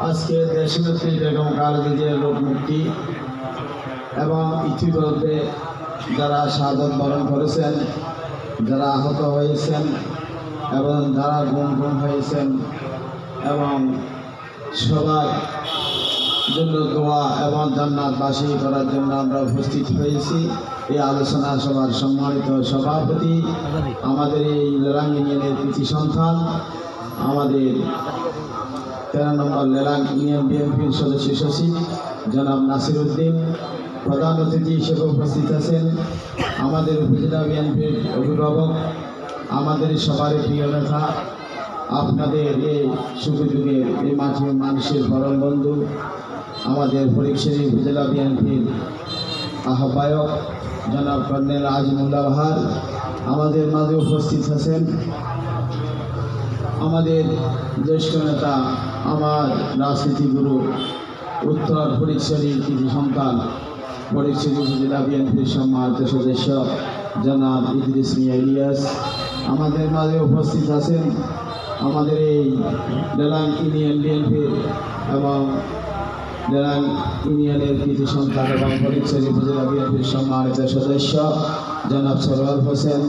আজকে দেশনেত্রী বেগম খালেদা জিয়ার রোগ মুক্তি এবং ইতিমধ্যে যারা শাহাদত বরণ করেছেন, যারা আহত হয়েছেন এবং যারা গুম গুম হয়েছেন এবং সবার জন্য দোয়া এবং জান্নাতবাসী করার জন্য আমরা উপস্থিত হয়েছি। এই আলোচনা সভার সম্মানিত সভাপতি, আমাদের এই লেলাং ইউনিয়নের সন্তান, আমাদের তেরো নম্বর লেলাং ইউনিয়ন বিএনপির সদস্য সচিব, জনাব নাসির উদ্দিন, প্রধান অতিথি হিসেবে উপস্থিত আছেন আমাদের উপজেলা বিএনপির অভিভাবক, আমাদের সবার প্রিয় নেতা আপনাদের এই সুযোগের এই মাঝে মানুষের পরম বন্ধু, আমাদের ফরিকশরী উপজেলা বিএনপির আহ্বায়ক জনাব কর্নেল আজমুল্লাহ বাহার, আমাদের মাঝে উপস্থিত আছেন আমাদের জ্যেষ্ঠ নেতা, আমার রাজনীতি গুরু, উত্তর ফরিকশরীর কিছু সন্তান ফরিকশরী উপজেলা বিএনপির সম্মানিত সদস্য জনাব ইদ্রিস মিয়া ইলিয়াস, আমাদের মাঝে উপস্থিত আছেন আমাদের এই ডেলাং ইউনিয়ন বিএনপির এবং ডেলাং ইউনিয়নের কৃতি সন্তান এবং ফরিকশরী উপজেলা বিএনপির সম্মানিত সদস্য জনাব সরোয়ার হোসেন,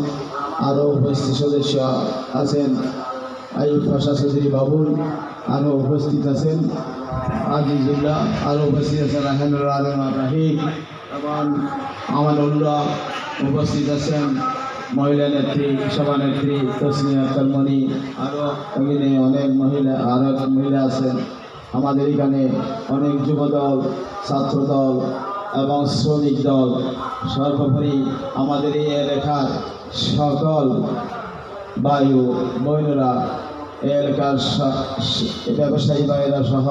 আরও উপস্থিত সদস্য আছেন আইব পাশা চৌধুরী বাবুল আরও উপস্থিত আছেন আজিজুল্লাহ আরও উপস্থিত আছেন রাহেনুর আলম রাহিম এবং আমানুল্লাহ উপস্থিত আছেন মহিলা নেত্রী সভানেত্রী তসমিয়া কলমণি আরও এখানে অনেক মহিলা আরও মহিলা আছেন। আমাদের এখানে অনেক যুবদল, ছাত্রদল এবং শ্রমিক দল। সর্বোপরি আমাদের এই এলাকার সকল বায়ু বৈনরা, এলাকার ব্যবসায়ী ভাইয়েরা সহ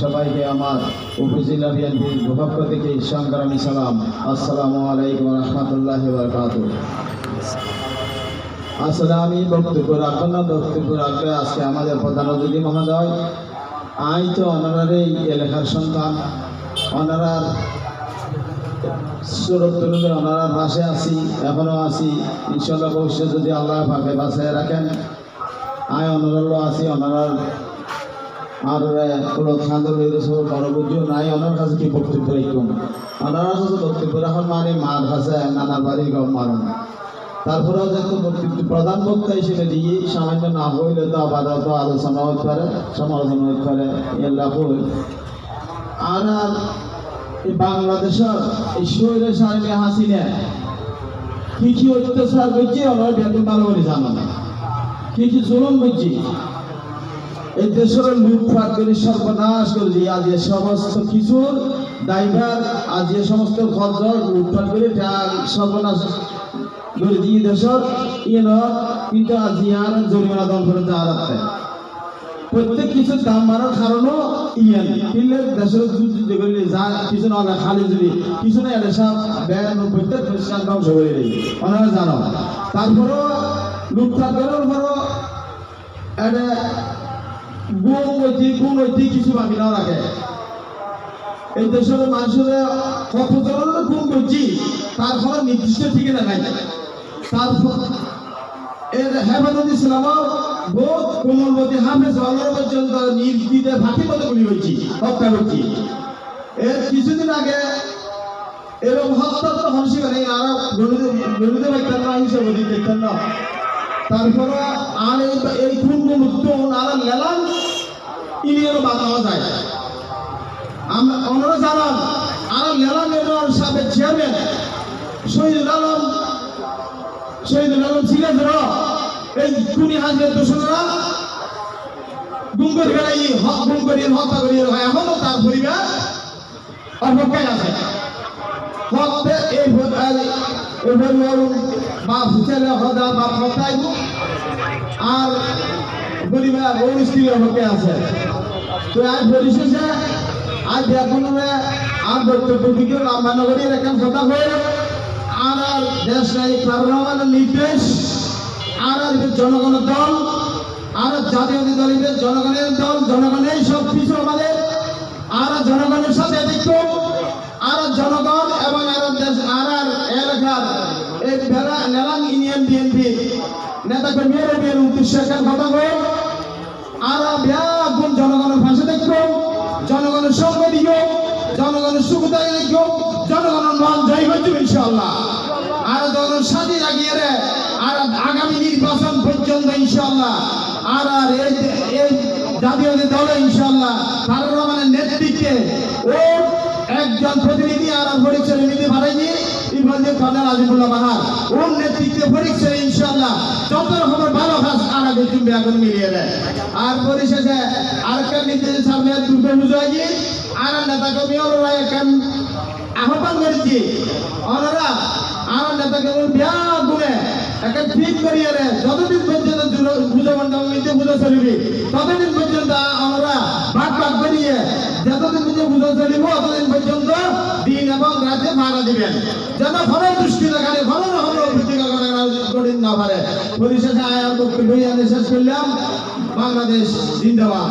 সবাইকে আমার উপজেলা বিএনপির পক্ষ থেকে সংগ্রামী সালাম। আসসালামু আলাইকুম রহমতুল্লাহ বরকাত আসলে আমি বক্তব্য রাখব না, বক্তব্য রাখবে আজকে আমাদের প্রধান অতিথি মহোদয়, আই তো ওনারার এই এলাকার সন্তান ওনারার সুরত তুললে ওনারা পাশে আছি এখনও আছি ইনশাল্লাহ ভবিষ্যৎ যদি আল্লাহ পাকে বাঁচায় রাখেন, আয় অনারারও আছি অনারার আর কোনো খান্দর গেছে বড় বুঝিও নাই, ওনার কাছে কি বক্তব্য রাখুন ওনার কাছে বক্তব্য রাখার মানে মার কাছে নানার বাড়ির গম মারুন। তারপরেও যখন বক্তব্য প্রধান বক্তা হিসেবে দিয়ে সামান্য না হইলে তো আপাতত আলোচনা হতে পারে, সমালোচনা হতে পারে এল্লা আর আর বাংলাদেশের এই শৈলে সাহেবে হাসিনে, কি কি অত্যাচার করছে আমরা বেতন ভালো করে জানো না। কি কি জুলুম করছি। এই দেশের লুটপাট করে সর্বনাশ করে দিয়ে আজ সমস্ত কিছুর ড্রাইভার, আজ সমস্ত খরচ লুটপাট করে সর্বনাশ দিয়ে দেশের ইয়ে কিন্তু আজ ইয়ার জরিমানা দল করে রাখতে প্রত্যেক কিছুর দাম বাড়ার কারণও ইয়ান কিনলে দেশের যুদ্ধ করলে যা কিছু না খালি যদি কিছু না এলে সব ব্যান প্রত্যেক প্রতিষ্ঠান ধ্বংস করে দিই ওনারা জানো। তারপরেও লুটপাট করার পরও এটা গুণ ঐতি গুণ ঐতি কিছু বাকি না রাখে। এই দেশের মানুষের কত জনের গুণ করছি, তার ফলে নির্দিষ্ট ঠিকানা নাই। এর হেফাজত ইসলামও বহুত কোমলবতী হাফেজ হলের পর্যন্ত নির্বিদে ফাঁকি মতো গুলি হয়েছি, হত্যা করছি এর কিছুদিন আগে এরকম হত্যা তো হনসি মানে আর গণিত পাইতেন না হিসেবে দিতেন না। তারপরে আর এই পূর্ণ মুক্ত আর লেলান ইনিয়েরও বাঁধাও যায়। আমরা ওনারা জানান আর লেলান সাবেক চেয়ারম্যান শহীদুল আলম শহীদুল আলম সিরাজর এই খুনি হাজির দোষরা গুম করে ফেলাই হক গুম করিয়ে হত্যা করিয়ে হয়। এখনও তার পরিবার অপেক্ষায় আছে। হতে এই এই পরিবার বা ছেলে হদা বা হতাই আর পরিবার অনুষ্ঠান অপেক্ষায় আছে। তো আজ পরিশেষে, আজ এখন আর বক্তব্য দিকে রামনগরীর এখন কথা হয়ে আর আর দেশ নাই পার্লামেন্টের নির্দেশ আর আর জনগণের দল, আর জাতীয় দলের জনগণের দল জনগণের সব কিছু আমাদের, আর জনগণের সাথে দেখতো আর জনগণ এবং আর দেশ, আর আর এলাকার এই বেলা নেলাং ইউনিয়ন বিএনপি নেতা কর্মীর উদ্দেশ্যে কথা কই আর ব্যাগুন হচ্ছে ইনশাল্লাহ আর জনগণ সাথে লাগিয়ে রে আর আগামী নির্বাচন পর্যন্ত ইনশাল্লাহ আর আর এই এই জাতীয় যে দলে ইনশাল্লাহ তারেক রহমানের নেতৃত্বে ও একজন প্রতিনিধি আর পরীক্ষা নিতে পারেনি আজিমুল্লাহ বাহার। নেতৃত্বে পরীক্ষা ইনশাল্লাহ যত রকমের ভালো কাজ আর আগে এখন মিলিয়ে দেয়। আর পরিশেষে আরেকটা নির্দেশ সামনে আর নেতা কর্মী ওরা এখন আহ্বান করেছি। ওনারা আমার নেতা কর্মী বিয়া গুনে একটা ঠিক করিয়ে যতদিন পর্যন্ত পুজো মণ্ডপ নিতে পুজো চলবি, ততদিন পর্যন্ত আমরা ভাগ ভাগ করিয়ে যতদিন পর্যন্ত পুজো চলিব, ততদিন পর্যন্ত দিন এবং রাতে ভাড়া দিবেন। যেন ফলে দৃষ্টি দেখালে ফলে হলো করেন না পারে। পরিশেষে আয়ার বক্তব্য শেষ করলাম। বাংলাদেশ জিন্দাবাদ।